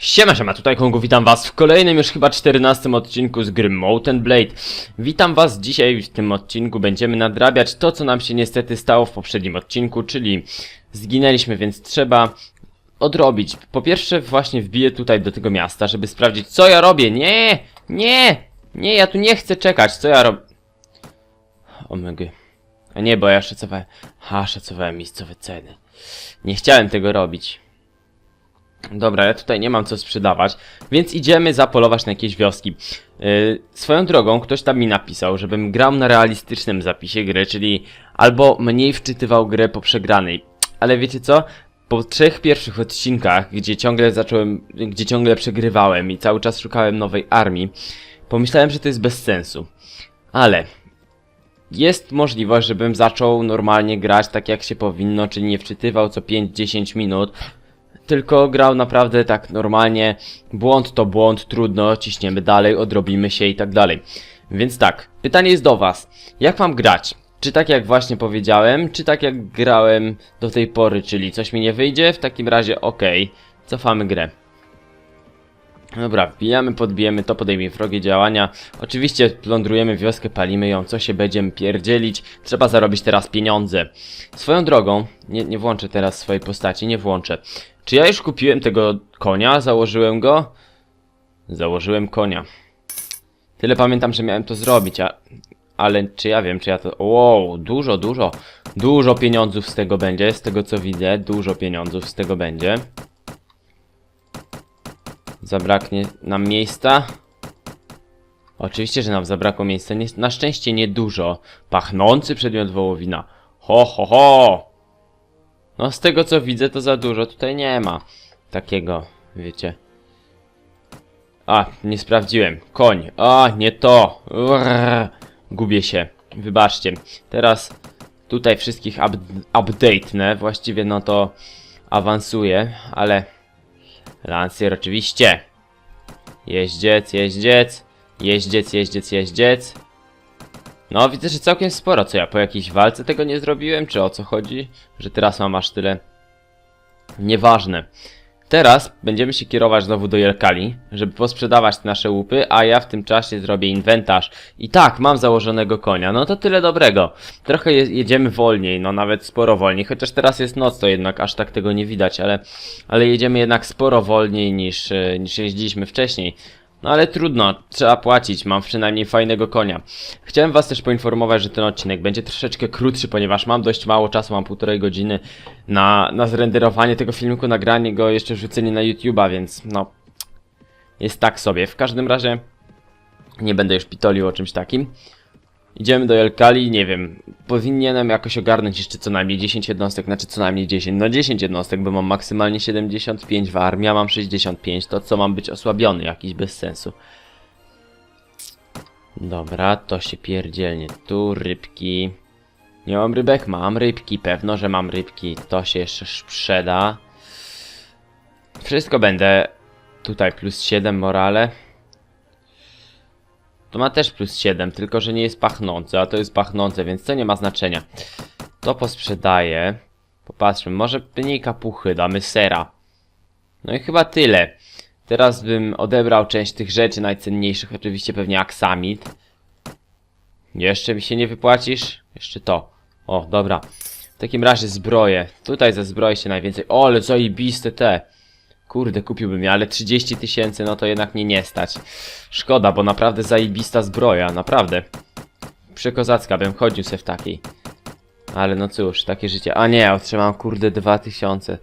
Siema, siema, tutaj Kongu, witam was w kolejnym już chyba 14 odcinku z gry Mountain Blade. Witam was dzisiaj w tym odcinku, będziemy nadrabiać to, co nam się niestety stało w poprzednim odcinku, czyli zginęliśmy, więc trzeba odrobić. Po pierwsze właśnie wbiję tutaj do tego miasta, żeby sprawdzić, co ja robię. Nie, nie, nie, ja tu nie chcę czekać, co ja robię. Omygy. A nie, bo ja szacowałem, ha, szacowałem miejscowe ceny. Nie chciałem tego robić. Dobra, ja tutaj nie mam co sprzedawać, więc idziemy zapolować na jakieś wioski. Yy, swoją drogą, ktoś tam mi napisał, żebym grał na realistycznym zapisie gry, czyli albo mniej wczytywał grę po przegranej. Ale wiecie co? Po trzech pierwszych odcinkach, gdzie ciągle zacząłem, gdzie ciągle przegrywałem i cały czas szukałem nowej armii, pomyślałem, że to jest bez sensu. Ale jest możliwość, żebym zaczął normalnie grać tak jak się powinno, czyli nie wczytywał co 5-10 minut, tylko grał naprawdę tak normalnie. Błąd to błąd, trudno, ciśniemy dalej, odrobimy się i tak dalej. Więc tak, pytanie jest do Was. Jak mam grać? Czy tak jak właśnie powiedziałem, czy tak jak grałem do tej pory, czyli coś mi nie wyjdzie? W takim razie okej, cofamy grę. Dobra, wbijamy, podbijemy to, podejmie wrogie działania. Oczywiście plądrujemy wioskę, palimy ją, co się będziemy pierdzielić. Trzeba zarobić teraz pieniądze. Swoją drogą, nie, nie włączę teraz swojej postaci, nie włączę. Czy ja już kupiłem tego konia? Założyłem go? Założyłem konia. Tyle pamiętam, że miałem to zrobić, a... Ale czy ja wiem, czy ja to... Wow, dużo, dużo, dużo pieniądzów z tego będzie, z tego co widzę, dużo pieniądzów z tego będzie. Zabraknie nam miejsca. Oczywiście, że nam zabrakło miejsca. Nie, na szczęście nie dużo. Pachnący przedmiot wołowina. Ho, ho, ho! No z tego co widzę to za dużo tutaj nie ma. Takiego, wiecie. A, nie sprawdziłem. Koń. A, nie to. Gubię się. Wybaczcie. Teraz tutaj wszystkich up update'nę. Właściwie no to awansuję, ale... Lancier oczywiście. Jeździec, jeździec. Jeździec, jeździec, jeździec. No, widzę, że całkiem sporo. Co ja po jakiejś walce tego nie zrobiłem? Czy o co chodzi? Że teraz mam aż tyle. Nieważne. Teraz będziemy się kierować znowu do Jelkali, żeby posprzedawać te nasze łupy, a ja w tym czasie zrobię inwentarz. I tak, mam założonego konia, no to tyle dobrego. Trochę je jedziemy wolniej, no nawet sporo wolniej, chociaż teraz jest noc, to jednak aż tak tego nie widać, ale, ale jedziemy jednak sporo wolniej niż, e, niż jeździliśmy wcześniej. No ale trudno, trzeba płacić, mam przynajmniej fajnego konia. Chciałem was też poinformować, że ten odcinek będzie troszeczkę krótszy, ponieważ mam dość mało czasu, mam półtorej godziny na, na zrenderowanie tego filmiku, nagranie go, jeszcze wrzucenie na YouTube'a, więc no... Jest tak sobie. W każdym razie nie będę już pitolił o czymś takim. Idziemy do Jelkali, nie wiem, powinienem jakoś ogarnąć jeszcze co najmniej 10 jednostek, znaczy co najmniej 10, no 10 jednostek, bo mam maksymalnie 75 w armii, a mam 65, to co mam być osłabiony, jakiś bez sensu. Dobra, to się pierdzielnie, tu rybki. Nie mam rybek? Mam rybki, pewno, że mam rybki, to się jeszcze sprzeda. Wszystko będę, tutaj plus 7 morale. To ma też plus 7, tylko że nie jest pachnące, a to jest pachnące, więc to nie ma znaczenia. To posprzedaję. Popatrzmy, może mniej kapuchy, damy sera. No i chyba tyle. Teraz bym odebrał część tych rzeczy najcenniejszych, oczywiście pewnie aksamit. Jeszcze mi się nie wypłacisz? Jeszcze to. O, dobra. W takim razie zbroje. Tutaj ze zbroi się najwięcej. O, ale zajebiste te. Kurde, kupiłbym je, ale 30 tysięcy, no to jednak mnie nie stać. Szkoda, bo naprawdę zajebista zbroja, naprawdę. Przekozacka, bym chodził se w takiej. Ale no cóż, takie życie. A nie, otrzymam kurde 2000.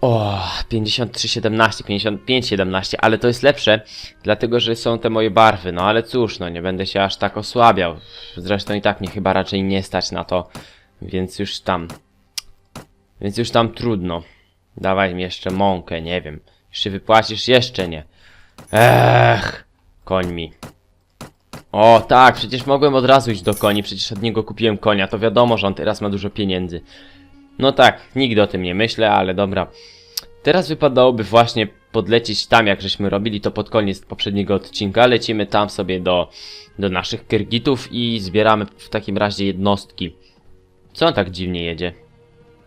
O, 53,17, 55,17, ale to jest lepsze, dlatego że są te moje barwy. No ale cóż, no nie będę się aż tak osłabiał. Zresztą i tak mnie chyba raczej nie stać na to, więc już tam. Więc już tam trudno. Dawaj mi jeszcze mąkę, nie wiem. Jeszcze wypłacisz? Jeszcze nie. Ech, koń mi. O, tak, przecież mogłem od razu iść do koni, przecież od niego kupiłem konia, to wiadomo, że on teraz ma dużo pieniędzy. No tak, nigdy o tym nie myślę, ale dobra. Teraz wypadałoby właśnie podlecieć tam, jak żeśmy robili to pod koniec poprzedniego odcinka. Lecimy tam sobie do, do naszych Kyrgitów i zbieramy w takim razie jednostki. Co on tak dziwnie jedzie?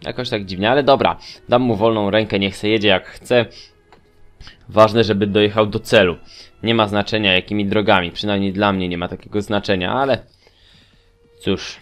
Jakoś tak dziwnie, ale dobra. Dam mu wolną rękę, niech se jedzie jak chce. Ważne, żeby dojechał do celu. Nie ma znaczenia jakimi drogami, przynajmniej dla mnie nie ma takiego znaczenia, ale cóż.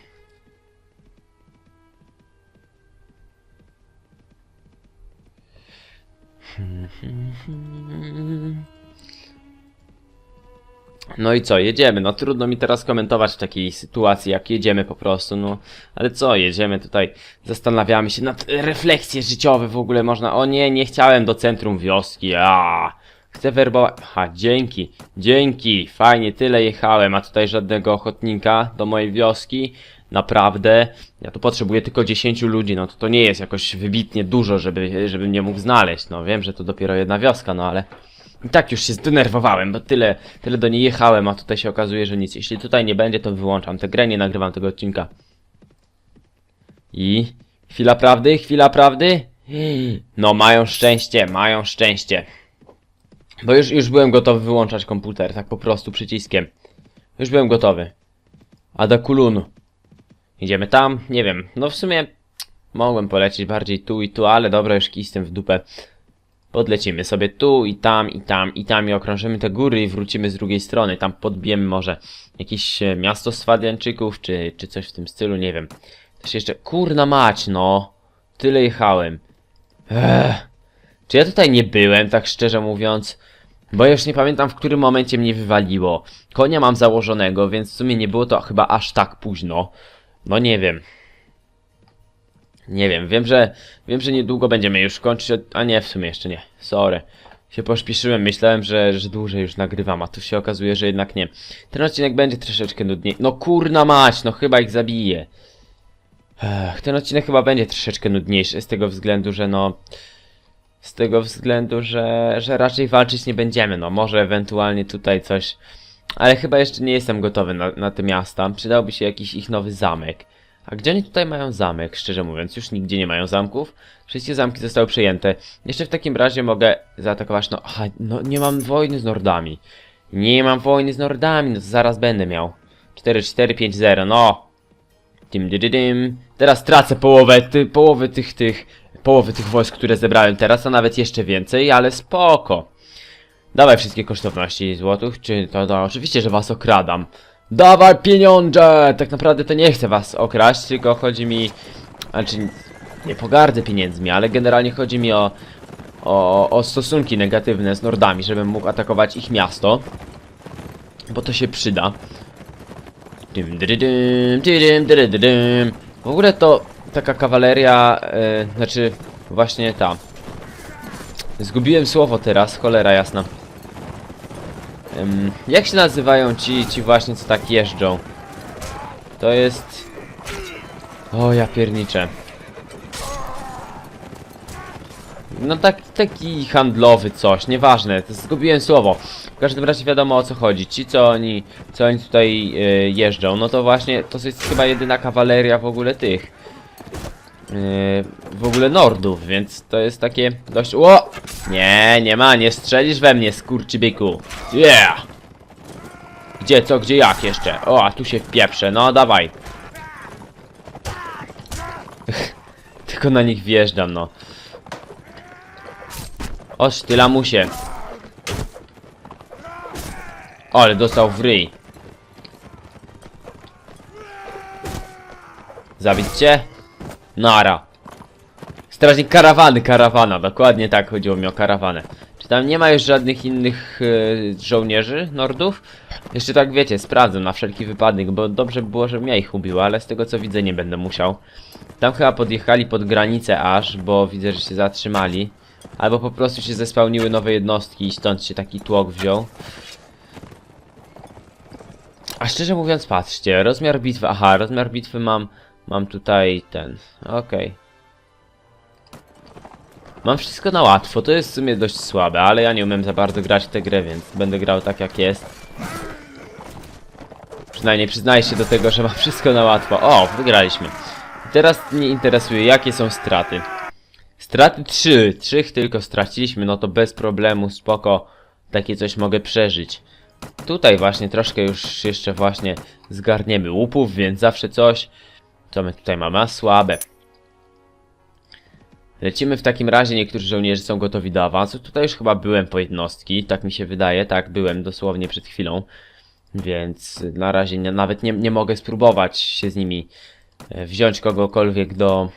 No i co, jedziemy. No trudno mi teraz komentować w takiej sytuacji, jak jedziemy po prostu, no. Ale co, jedziemy tutaj, zastanawiamy się nad refleksje życiowe w ogóle można. O nie, nie chciałem do centrum wioski, a Chcę werbować. Ha, dzięki, dzięki, fajnie, tyle jechałem, a tutaj żadnego ochotnika do mojej wioski. Naprawdę, ja tu potrzebuję tylko 10 ludzi, no to to nie jest jakoś wybitnie dużo, żeby, żeby mnie mógł znaleźć. No wiem, że to dopiero jedna wioska, no ale i tak już się zdenerwowałem, bo tyle, tyle do niej jechałem, a tutaj się okazuje, że nic. Jeśli tutaj nie będzie, to wyłączam tę grę, nie nagrywam tego odcinka. I chwila prawdy, chwila prawdy. No mają szczęście, mają szczęście. Bo już, już byłem gotowy wyłączać komputer, tak po prostu przyciskiem. Już byłem gotowy. Adakulun. Idziemy tam? Nie wiem. No w sumie mogłem polecieć bardziej tu i tu, ale dobra, już kistem w dupę. Podlecimy sobie tu i tam i tam i tam i okrążymy te góry i wrócimy z drugiej strony. Tam podbijemy może jakieś e, miasto Swadianczyków czy, czy coś w tym stylu, nie wiem. Też jeszcze, kurna mać, no. Tyle jechałem. Ech. Czy ja tutaj nie byłem, tak szczerze mówiąc? Bo już nie pamiętam, w którym momencie mnie wywaliło. Konia mam założonego, więc w sumie nie było to chyba aż tak późno. No nie wiem. Nie wiem, wiem, że wiem, że niedługo będziemy już kończyć, od- a nie, w sumie jeszcze nie. Sorry. Się pośpieszyłem, myślałem, że, że dłużej już nagrywam, a tu się okazuje, że jednak nie. Ten odcinek będzie troszeczkę nudniej. No kurna mać, no chyba ich zabiję. Ech, ten odcinek chyba będzie troszeczkę nudniejszy z tego względu, że no... Z tego względu, że, że raczej walczyć nie będziemy, no może ewentualnie tutaj coś... Ale chyba jeszcze nie jestem gotowy na, na te miasta. Przydałby się jakiś ich nowy zamek. A gdzie oni tutaj mają zamek, szczerze mówiąc? Już nigdzie nie mają zamków. Wszystkie zamki zostały przejęte. Jeszcze w takim razie mogę zaatakować, no... Aha, no nie mam wojny z Nordami. Nie mam wojny z Nordami, no to zaraz będę miał. 4-4-5-0, no. Dim, dy, dim. Teraz tracę połowę, ty, połowę tych, tych, połowy tych wojsk, które zebrałem teraz, a nawet jeszcze więcej, ale spoko. Dawaj wszystkie kosztowności złotych, czy to, to oczywiście, że was okradam. Dawaj pieniądze! Tak naprawdę to nie chcę was okraść, tylko chodzi mi... Znaczy, nie pogardzę pieniędzmi, ale generalnie chodzi mi o, o, o stosunki negatywne z Nordami, żebym mógł atakować ich miasto. Bo to się przyda. W ogóle to taka kawaleria, e, znaczy właśnie ta. Zgubiłem słowo teraz, cholera jasna. Em, jak się nazywają ci, ci właśnie co tak jeżdżą? To jest... O ja pierniczę. No tak, taki handlowy coś, nieważne, zgubiłem słowo. W każdym razie wiadomo o co chodzi. Ci co oni, co oni tutaj e, jeżdżą, no to właśnie to jest chyba jedyna kawaleria w ogóle tych. W ogóle Nordów, więc to jest takie dość... O! Nie, nie ma, nie strzelisz we mnie, skurczybyku. Yeah! Gdzie, co, gdzie, jak jeszcze? O, a tu się wpieprzę, no dawaj. Tylko na nich wjeżdżam, no. Oż ty lamusie. O, ale dostał w ryj. Zabić cię? Nara. Strażnik karawany, karawana. Dokładnie tak chodziło mi o karawanę. Czy tam nie ma już żadnych innych e, żołnierzy, nordów? Jeszcze tak wiecie, sprawdzę na wszelki wypadek, bo dobrze by było, żebym ja ich ubił, ale z tego co widzę nie będę musiał. Tam chyba podjechali pod granicę aż, bo widzę, że się zatrzymali. Albo po prostu się zespełniły nowe jednostki i stąd się taki tłok wziął. A szczerze mówiąc, patrzcie, rozmiar bitwy, aha, rozmiar bitwy mam, mam tutaj ten, okej. Mam wszystko na łatwo, to jest w sumie dość słabe, ale ja nie umiem za bardzo grać w tę grę, więc będę grał tak jak jest. Przynajmniej przyznaję się do tego, że mam wszystko na łatwo. O, wygraliśmy. Teraz mnie interesuje, jakie są straty. Straty 3, 3 tylko straciliśmy, no to bez problemu, spoko. Takie coś mogę przeżyć. Tutaj właśnie troszkę już jeszcze właśnie zgarniemy łupów, więc zawsze coś. Co my tutaj mamy? Słabe. Lecimy w takim razie, niektórzy żołnierze są gotowi do awansu. Tutaj już chyba byłem po jednostki, tak mi się wydaje, tak, byłem dosłownie przed chwilą. Więc na razie nie, nawet nie, nie mogę spróbować się z nimi e, wziąć kogokolwiek do,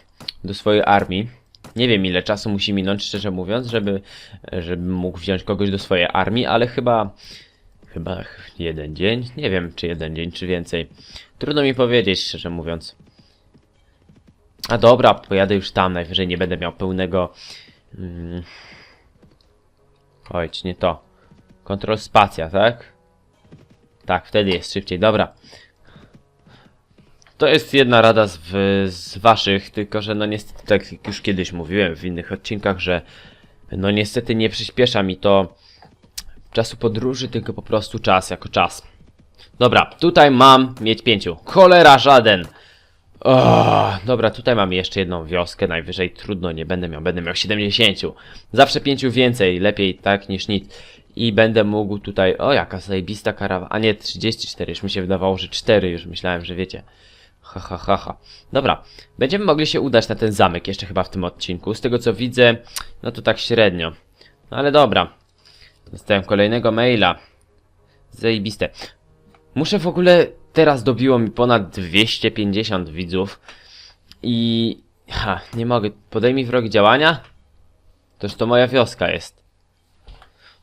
do swojej armii. Nie wiem ile czasu musi minąć, szczerze mówiąc, żeby, żeby mógł wziąć kogoś do swojej armii, ale chyba, chyba jeden dzień. Nie wiem, czy jeden dzień, czy więcej. Trudno mi powiedzieć, szczerze mówiąc. A dobra, pojadę już tam, najwyżej nie będę miał pełnego... Mm, Ojcz, nie to. Kontrol spacja, tak? Tak, wtedy jest szybciej, dobra. To jest jedna rada z, z waszych, tylko że no niestety, tak jak już kiedyś mówiłem w innych odcinkach, że no niestety nie przyspiesza mi to czasu podróży, tylko po prostu czas jako czas. Dobra, tutaj mam mieć pięciu. Cholera żaden! O, dobra, tutaj mam jeszcze jedną wioskę, najwyżej trudno, nie będę miał, będę miał 70. Zawsze pięciu więcej, lepiej tak niż nic. I będę mógł tutaj, o jaka zajebista karawa, a nie 34, już mi się wydawało, że 4, już myślałem, że wiecie. Ha, ha, ha, ha. Dobra, będziemy mogli się udać na ten zamek jeszcze chyba w tym odcinku. Z tego co widzę, no to tak średnio. No ale dobra. Dostałem kolejnego maila. Zajebiste. Muszę w ogóle, teraz dobiło mi ponad 250 widzów. I... Ha, nie mogę. Podejmij wrog działania? Toż to moja wioska jest.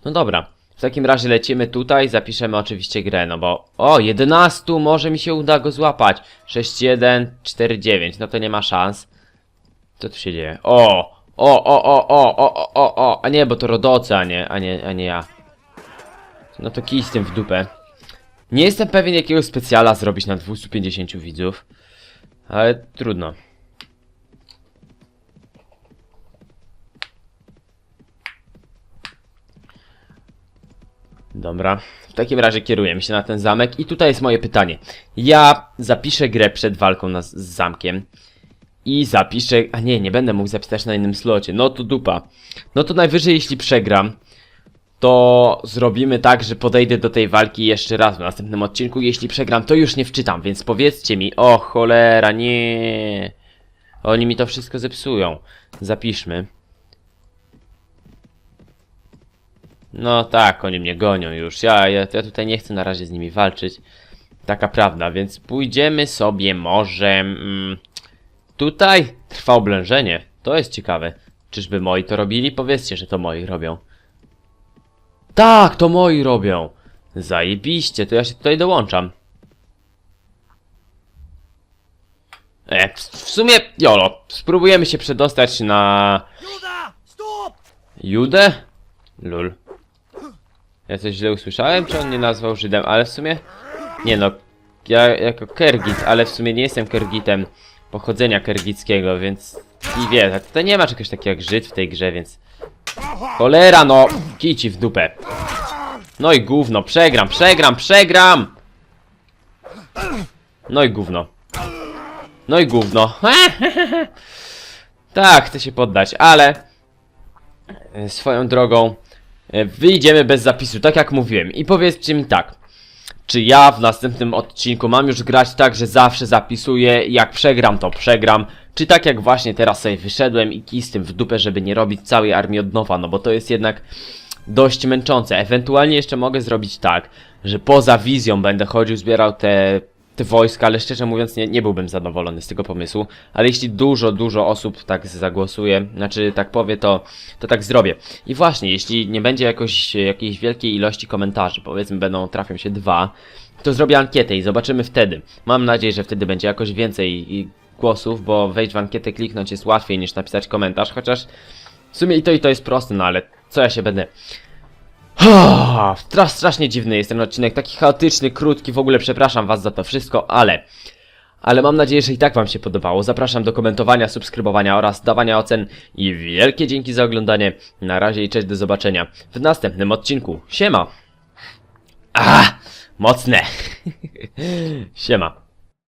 No dobra. W takim razie lecimy tutaj, zapiszemy oczywiście grę, no bo... O, 11! Może mi się uda go złapać. 6-1, 4-9, no to nie ma szans. Co tu się dzieje? O! O, o, o, o, o, o, o, a nie, bo to rodocy, a nie, a nie, a nie ja. No to kij z tym w dupę. Nie jestem pewien jakiego specjala zrobić na 250 widzów. Ale trudno. Dobra, w takim razie kierujemy się na ten zamek i tutaj jest moje pytanie. Ja zapiszę grę przed walką na, z zamkiem i zapiszę... A nie, nie będę mógł zapisać na innym slocie. No to dupa. No to najwyżej jeśli przegram, to zrobimy tak, że podejdę do tej walki jeszcze raz w następnym odcinku. Jeśli przegram, to już nie wczytam, więc powiedzcie mi, o cholera, nie. Oni mi to wszystko zepsują. Zapiszmy. No tak, oni mnie gonią już. Ja, ja, ja tutaj nie chcę na razie z nimi walczyć. Taka prawda, więc pójdziemy sobie może... Mm, tutaj trwa oblężenie. To jest ciekawe. Czyżby moi to robili? Powiedzcie, że to moi robią. Tak, to moi robią. Zajebiście, to ja się tutaj dołączam. E, w, w sumie, jolo, spróbujemy się przedostać na Juda! Stop! Judę? Lul. Ja coś źle usłyszałem, czy on nie nazwał Żydem, ale w sumie... Nie no, ja jako Kergit, ale w sumie nie jestem Kergitem pochodzenia kergickiego, więc... I wie, a tutaj nie ma czegoś takiego jak Żyd w tej grze, więc... Cholera no, kici w dupę. No i gówno, przegram, przegram, przegram! No i gówno. No i gówno. tak, chcę się poddać, ale... E, Swoją drogą, e, wyjdziemy bez zapisu, tak jak mówiłem. I powiedzcie mi tak, czy ja w następnym odcinku mam już grać tak, że zawsze zapisuję, jak przegram, to przegram, czy tak jak właśnie teraz sobie wyszedłem i kij z tym w dupę, żeby nie robić całej armii od nowa, no bo to jest jednak dość męczące. Ewentualnie jeszcze mogę zrobić tak, że poza wizją będę chodził, zbierał te, te wojska, ale szczerze mówiąc nie, nie byłbym zadowolony z tego pomysłu. Ale jeśli dużo, dużo osób tak zagłosuje, znaczy tak powie, to, to tak zrobię. I właśnie, jeśli nie będzie jakoś, jakiejś wielkiej ilości komentarzy, powiedzmy będą, trafią się dwa, to zrobię ankietę i zobaczymy wtedy. Mam nadzieję, że wtedy będzie jakoś więcej i głosów, bo wejść w ankietę, kliknąć jest łatwiej niż napisać komentarz, chociaż w sumie i to i to jest proste, no ale co ja się będę... Stra- strasznie dziwny jest ten odcinek, taki chaotyczny, krótki, w ogóle przepraszam was za to wszystko, ale... Ale mam nadzieję, że i tak wam się podobało. Zapraszam do komentowania, subskrybowania oraz dawania ocen i wielkie dzięki za oglądanie. Na razie i cześć, do zobaczenia w następnym odcinku. Siema! A, mocne! Siema.